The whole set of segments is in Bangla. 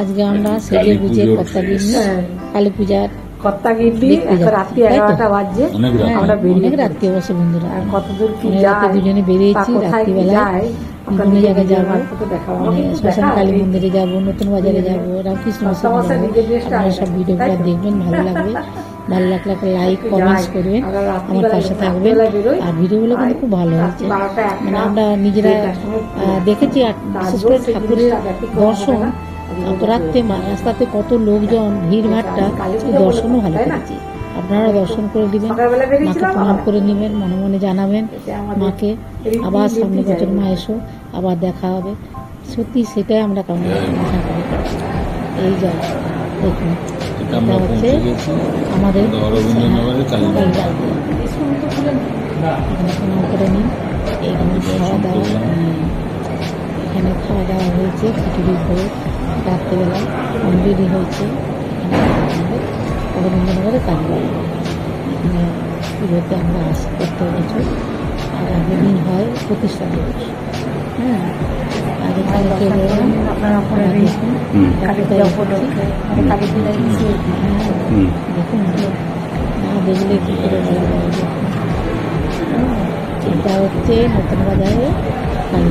আজকে আমরা সেজে বুঝে পুজোর কর্তা গিন্নি হ্যাঁ। কালী পূজার কর্তা গিন্নি রাত্রি এগারোটা। হ্যাঁ, আমরা বেরিয়ে রাত্রি অবশ্য বন্ধুরা। আর কতদূর কি যায় দুজনে বেরিয়েছি রাত্রিবেলায় বিভিন্ন জায়গায় যাব। মানে শ্মশান কালী মন্দিরে যাব নতুন বাজারে যাব রামকৃষ্ণ মিশনে যাব। নিজের দেশটা আপনারা সব ভিডিওগুলো দেখবেন ভালো লাগবে। ভালো লাগলে একটা লাইক যাই। কমেন্টস করবেন। আমরা আমার রাত্রিবেলা- পাশে থাকবেন। আর ভিডিওগুলো কিন্তু খুব ভালো মানে আমরা নিজেরা আহ, দেখেছি আর বিশেষ করে ঠাকুরের দর্শন রাত্রে মা- রাস্তাতে কত লোকজন ভিড় ভাড়টা দর্শনও ভালো? করেছি আপনারা দর্শন করে দিবেন মাকে প্রণাম করে নেবেন মনে মনে জানাবেন। মাকে আবার সামনে বছর মা এসো আবার দেখা হবে। সত্যি সেটাই আমরা কামনা আশা করি এই যা দেখুন এটা হচ্ছে আমাদের। এখানে প্রণাম করে নিন। এইখানে খাওয়া দাওয়া। এখানে খাওয়া দাওয়া হয়েছে খিচুড়ি ভোগ। রাত্রেবেলা মন্দিরই হয়েছে। এখানে অরবিন্দনগরের কালীবাড়ি পুজোতে আমরা আসি প্রত্যেক বছর। আর আগের দিন হয় প্রতিষ্ঠা দিবস হ্যাঁ। দেখুন মানে কালী পূজায় কিছু হ্যাঁ না দেখলে কী করে বলা যায়। হ্যাঁ, এটা হচ্ছে নতুন বাজারে কালী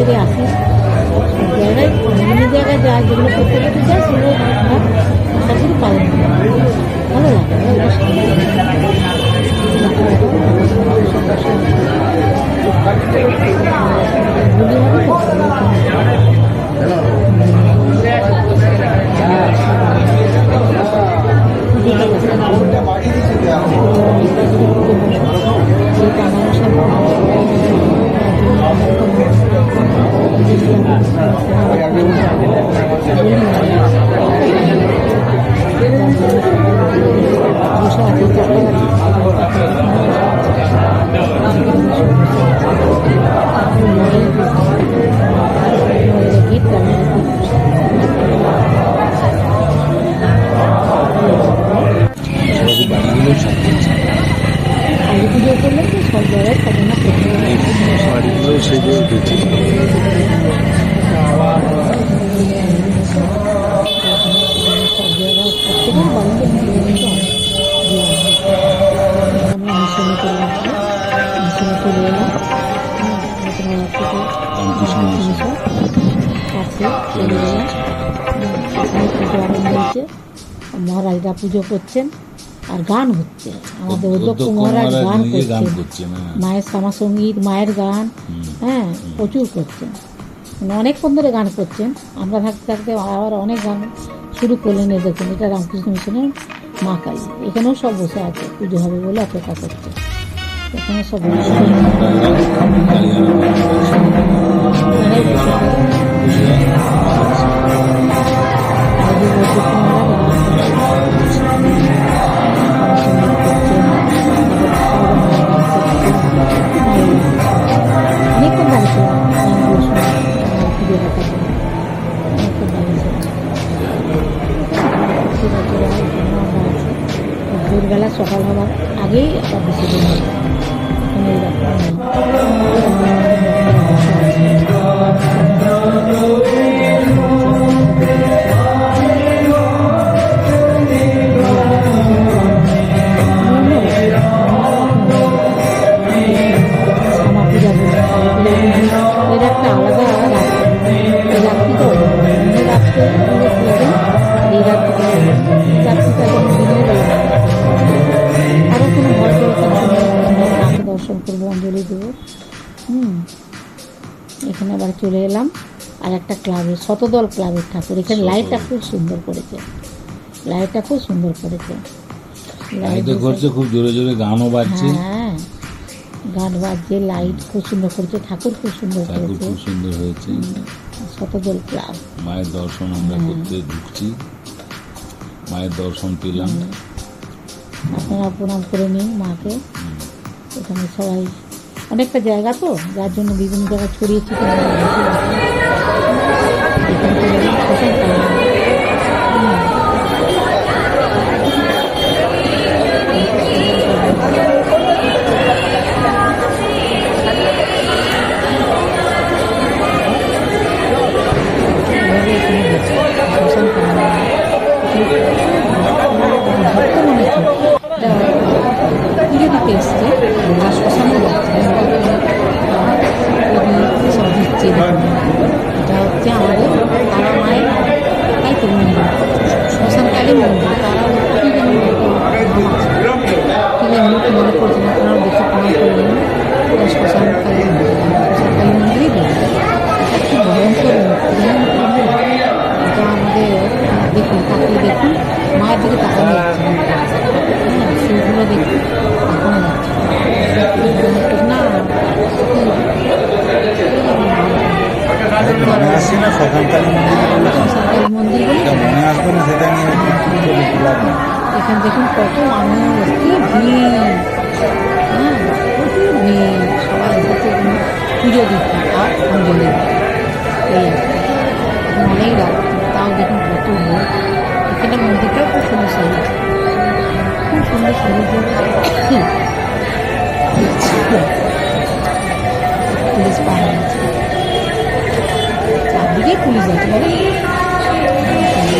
প্রত্যেক আসি। জায়গায় বিভিন্ন জায়গায় যায় যেগুলো করতে করতে যায়, সেগুলো আশা করি পালন। ভালো লাগে। পুজো আরম্ভ হয়েছে মহারাজরা পুজো করছেন আর গান হচ্ছে। আমাদের অধ্যক্ষ মহারাজ গান করছেন। করছে মায়ের শ্যামা সংগীত মায়ের গান হ্যাঁ প্রচুর করছেন। মানে অনেকক্ষণ ধরে গান করছেন। আমরা থাকতে থাকতে আবার অনেক গান শুরু করলেন দেখুন এটা রামকৃষ্ণ মিশনের মা কালী। এখানেও সব বসে আছে পুজো হবে বলে অপেক্ষা করছে। এখানে সব বসে আছে। ভোরবেলা সকাল হওয়ার আগেই আবার দিন এই এখানে আবার চলে এলাম। আর একটা ক্লাবের শতদল ক্লাবের ঠাকুর। এখানে লাইটটা খুব সুন্দর করেছে। লাইটটা খুব সুন্দর করেছে। লাইট করছে খুব জোরে জোরে গানও বাজছে। হ্যাঁ। গান বাজছে লাইট খুব সুন্দর করেছে ঠাকুর খুব সুন্দর ঠাকুর খুব সুন্দর হয়েছে। শতদল ক্লাব। মায়ের দর্শন আমরা হ্যাঁ। করতে ঢুকছি। মায়ের দর্শন পেলাম। আপনারা প্রণাম করে নিন মাকে। এখানে সবাই অনেকটা জায়গা তো যার জন্য বিভিন্ন জায়গায় ছড়িয়ে ছিটিয়ে শ্মশান কালী মন্দির মনে আসবে না সেটা নিয়ে। এখানে দেখুন কত মানুষ কি ভিড়। হ্যাঁ প্রচুর ভিড়। সবাই এসেছে পুজো দিতে আর অঞ্জলি এই অনেক রাত তাও দেখুন কত লোক এখানে মন্দিরটাও খুব সুন্দর সাজিয়েছে। খুব সুন্দর সাজিয়েছে। পুলিশ পাহাড় আছে চারদিকে পুলিশ আছে বলে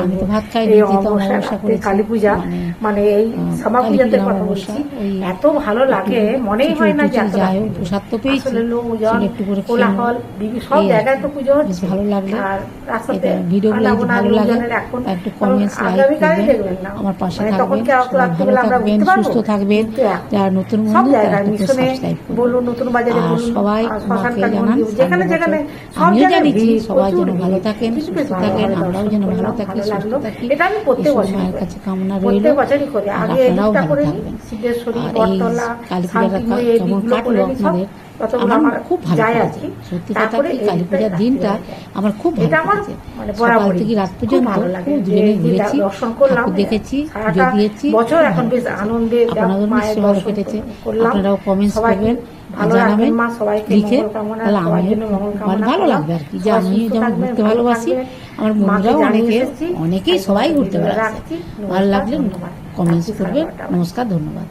আমি তো ভাত। কালী পূজা মানে, মানে এই শ্যামা পূজাতে কথা বলছি। এত ভালো লাগে মনেই হয় না যে যাই হোক, প্রসাদ তো পেয়েছি। আসলে লোকজন সেটা একটু করে কোলাহল সব জায়গায় তো পুজো হচ্ছে। ভালো লাগল। আর রাস্তাতে ভিডিওগুলো যদি ভালো লাগে লোকজনের এখন তা একটু কমেন্টস লাইক করবেন। আমার পাশে মানে থাকবেন ভালো সুস্থ থাকবেন। যারা নতুন বন্ধু তারা সাবস্ক্রাইব করবেন। আর সবাই জানান যেখানে যেখানে আমিও জানি সবাই যেন ভালো। থাকেন সুস্থ থাকেন আমরাও যেন ভালো থাকি সুস্থ থাকি এটা আমি প্রত্যেক বছর মায়ের কাছে কামনা রইল। আপনারাও ভালো থাকবেন। আর এই বটতলা কালী পূজাটা কেমন কাটলো আপনাদের। আমার খুব ভালো যায় লেগেছে সত্যি কথা কি কালী পূজার দিনটা আমার খুব ভালো লেগেছে মানে সকাল থেকে রাত পর্যন্ত খুব দুজনে ঘুরেছি ঠাকুর দেখেছি পুজো দিয়েছি। আপনাদের ভালো কেটেছে। আপনারাও কমেন্টস করবেন জানাবেন লিখে তাহলে আমার ভালো লাগবে আর কি যে আমি যেমন ঘুরতে ভালোবাসি আমার বন্ধুরাও অনেকে অনেকেই সবাই ঘুরতে। বেড়াচ্ছে। ভালো লাগলে কমেন্টস করবেন। নমস্কার ধন্যবাদ।